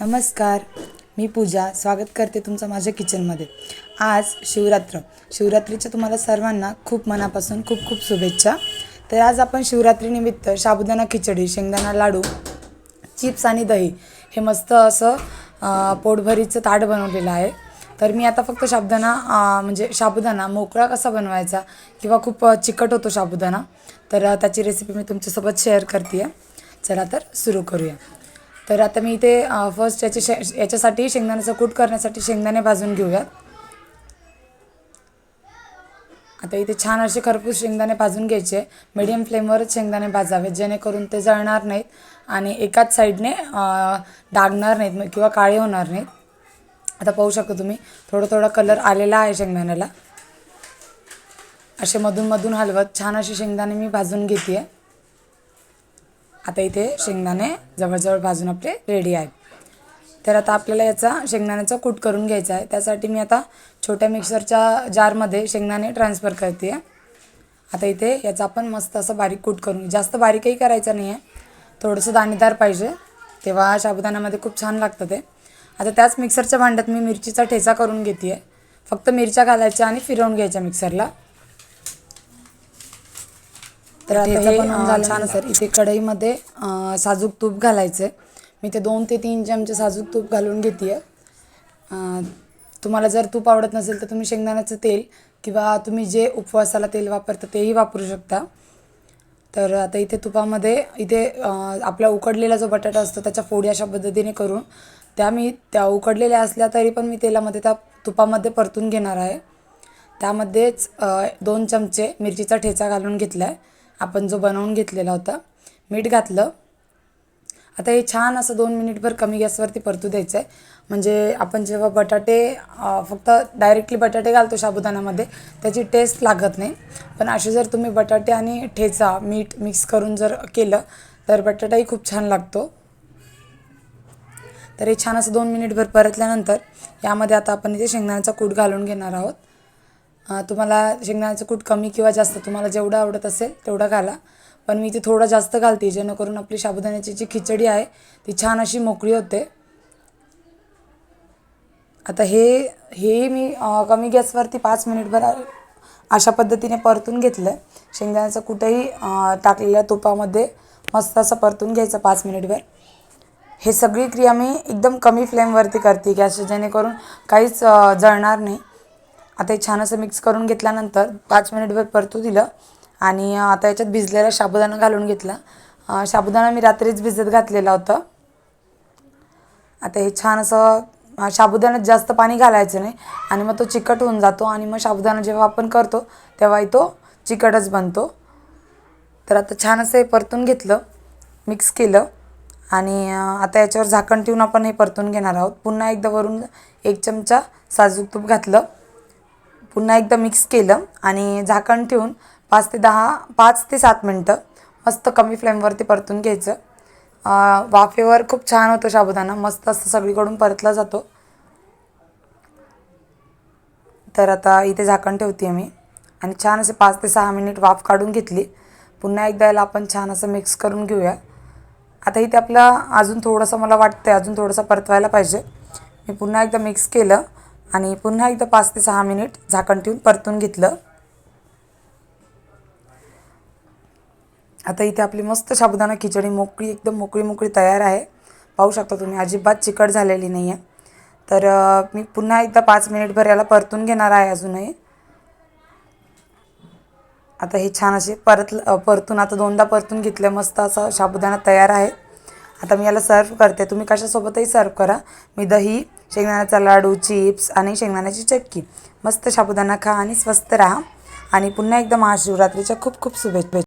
नमस्कार मी पूजा. स्वागत करते तुमचं माझ्या किचनमध्ये. आज शिवरात्र. शिवरात्रीच्या तुम्हाला सर्वांना खूप मनापासून खूप खूप शुभेच्छा. तर आज आपण शिवरात्रीनिमित्त साबुदाणा खिचडी शेंगदाणा लाडू चिप्स आणि दही हे मस्त असं पोटभरीचं ताट बनवलेलं आहे. तर मी आता फक्त साबुदाणा म्हणजे साबुदाणा मोकळा कसा बनवायचा किंवा खूप चिकट होतो साबुदाणा तर त्याची रेसिपी मी तुमच्यासोबत शेअर करते आहे चला तर सुरू करूया. तर आता मी इथे फर्स्ट याचे शे याच्यासाठी शेंगदाण्याचं कूट करण्यासाठी शेंगदाणे भाजून घेऊयात. आता इथे छान असे खरपूस शेंगदाणे भाजून घ्यायचे. मीडियम फ्लेमवरच शेंगदाणे भाजावेत जेणेकरून ते जळणार नाहीत आणि एकाच साईडने डागणार नाहीत किंवा काळे होणार नाहीत. आता पाहू शकता तुम्ही थोडं थोडा कलर आलेला आहे शेंगदाण्याला. असे मधून मधून हलवत छान असे शेंगदाणे मी भाजून घेते आहे आता इथे शेंगदाणे जवळजवळ भाजून आपले रेडी आहेत. तर आता आपल्याला याचा शेंगदाण्याचा कूट करून घ्यायचा आहे. त्यासाठी मी आता छोट्या मिक्सरच्या जारमध्ये शेंगदाणे ट्रान्सफर करते. आहे आता इथे याचा आपण मस्त असं बारीक कूट करून जास्त बारीकही करायचं नाही आहे थोडंसं दाणेदार पाहिजे. तेव्हा साबुदाण्यामध्ये खूप छान लागतं ते. आता त्याच मिक्सरच्या भांड्यात मी मिरचीचा ठेचा करून घेते आहे फक्त मिरच्या घालायच्या आणि फिरवून घ्यायच्या मिक्सरला. तर आता हे छान सर इथे कढईमध्ये साजूक तूप घालायचं आहे मी ते दोन ते तीन चमचे साजूक तूप घालून घेते आहे तुम्हाला जर तूप आवडत नसेल तर तुम्ही शेंगदाण्याचं तेल किंवा तुम्ही जे उपवासाला तेल वापरता तेही वापरू शकता. तर आता इथे तुपामध्ये इथे आपला उकडलेला जो बटाटा असतो त्याच्या फोडी अशा पद्धतीने करून त्या मी त्या उकडलेल्या असल्या तरी पण मी तेलामध्ये त्या तुपामध्ये परतून घेणार आहे. त्यामध्येच दोन चमचे मिरचीचा ठेचा घालून घेतला आहे आपण जो बनवून घेतलेला होता मीठ घातलं. आता हे छान असं दोन मिनिटभर कमी गॅसवरती परतू द्यायचं आहे म्हणजे आपण जेव्हा बटाटे फक्त डायरेक्टली बटाटे घालतो साबुदाण्यामध्ये त्याची टेस्ट लागत नाही. पण असे जर तुम्ही बटाटे आणि ठेचा मीठ मिक्स करून जर केलं तर बटाटाही खूप छान लागतो. तर हे छान असं दोन मिनिटभर परतल्यानंतर यामध्ये आता आपण इथे शेंगदाण्याचा कूट घालून घेणार आहोत. तुम्हाला शेंगदाण्याचं कूट कमी किंवा जास्त तुम्हाला जेवढं आवडत असेल तेवढं घाला. पण मी ते थोडं जास्त घालते जेणेकरून आपली साबुदाण्याची जी खिचडी आहे ती छान अशी मोकळी होते. आता हे हे मी कमी गॅसवरती पाच मिनिटभर अशा पद्धतीने परतून घेतलं आहे शेंगदाण्याचं कुठंही टाकलेल्या तुपामध्ये मस्त असं परतून घ्यायचं पाच मिनिटभर. हे सगळी क्रिया मी एकदम कमी फ्लेमवरती करते गॅस जेणेकरून काहीच जळणार नाही. आता हे छान असं मिक्स करून घेतल्यानंतर पाच मिनिटभर परतू दिलं आणि आता याच्यात भिजलेला साबुदाणा घालून घेतला. साबुदाणा मी रात्रीच भिजत घातलेला होता. आता हे छान असं साबुदाण्यात जास्त पाणी घालायचं नाही आणि मग तो चिकट होऊन जातो आणि मग साबुदाणा जेव्हा आपण करतो तेव्हाही तो चिकटच बनतो. तर आता छान असं हे परतून घेतलं मिक्स केलं आणि आता याच्यावर झाकण ठेवून आपण हे परतून घेणार आहोत. पुन्हा एकदा वरून एक चमचा साजूक तूप घातलं. पुन्हा एकदा मिक्स केलं आणि झाकण ठेवून पाच ते दहा पाच ते सात मिनटं मस्त कमी फ्लेमवरती परतून घ्यायचं. वाफेवर खूप छान होतं साबुदाणा. मस्त असं सगळीकडून परतला जातो. तर आता इथे झाकण ठेवते मी. आणि छान असे पाच ते सहा मिनिट वाफ काढून घेतली. पुन्हा एकदा याला आपण छान असं मिक्स करून घेऊया. आता इथे आपला अजून थोडंसं मला वाटतं आहे अजून थोडंसं परतवायला पाहिजे. मी पुन्हा एकदा मिक्स केलं. आणि पुन्हा एकदा पाच ते सहा मिनिट झाकण ठेवून परतून घेतलं. आता इथे आपली मस्त साबुदाणा खिचडी मोकळी एकदम मोकळी मोकळी तयार आहे. पाहू शकता तुम्ही अजिबात चिकट झालेली नाही आहे तर मी पुन्हा एकदा पाच मिनिटभर याला परतून घेणार आहे अजूनही. आता हे छान असे परत परतून आता दोनदा परतून घेतलं मस्त असा साबुदाणा तयार आहे. आता मी याला सर्व करते. तुम्ही कशासोबतही सर्व करा. मी दही शेंगदाण्याचा लाडू चिप्स आणि शेंगदाण्याची चक्की. मस्त साबुदाणा खा आणि स्वस्त राहा. आणि पुन्हा एकदा महाशिवरात्रीच्या खूप खूप शुभेच्छा.